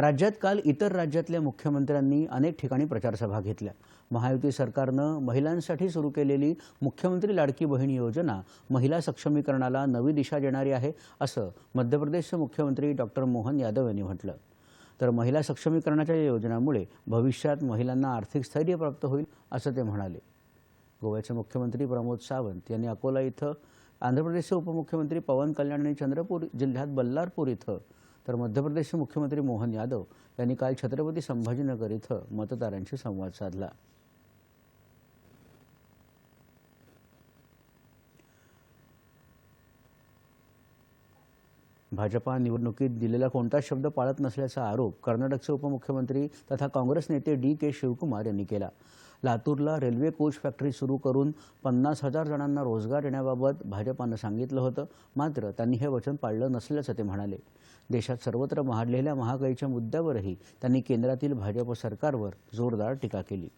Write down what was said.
राज्यात काल इतर राज्यातल्या मुख्यमंत्र्यांनी अनेक ठिकाणी प्रचारसभा घेतल्या. महायुती सरकारनं महिलांसाठी सुरू केलेली मुख्यमंत्री लाडकी बहीण योजना महिला सक्षमीकरणाला नवी दिशा देणारी आहे असं मध्य प्रदेशचे मुख्यमंत्री डॉक्टर मोहन यादव यांनी म्हटलं. तर महिला सक्षमीकरणाच्या या योजनामुळे भविष्यात महिलांना आर्थिक स्थैर्य प्राप्त होईल असं ते म्हणाले. गोव्याचे मुख्यमंत्री प्रमोद सावंत यांनी अकोला इथं आंध्र प्रदेशचे उपमुख्यमंत्री पवन कल्याण यांनी चंद्रपूर जिल्ह्यात बल्लारपूर इथं तर मध्य प्रदेशचे मुख्यमंत्री मोहन यादव यांनी काल छत्रपती संभाजीनगर इथं मतदारांशी संवाद साधला. भाजपा निवडणुकीत दिलेला कोणताच शब्द पाळत नसल्याचा आरोप कर्नाटकचे उपमुख्यमंत्री तथा काँग्रेस नेते डी के शिवकुमार यांनी केला. लातूरला रेल्वे कोच फॅक्टरी सुरू करून पन्नास हजार जणांना रोजगार देण्याबाबत भाजपानं सांगितलं होतं. मात्र त्यांनी हे वचन पाळलं नसल्याचं ते म्हणाले. देशात सर्वत्र महाडलेल्या महागाईच्या मुद्द्यावरही त्यांनी केंद्रातील भाजप सरकारवर जोरदार टीका केली.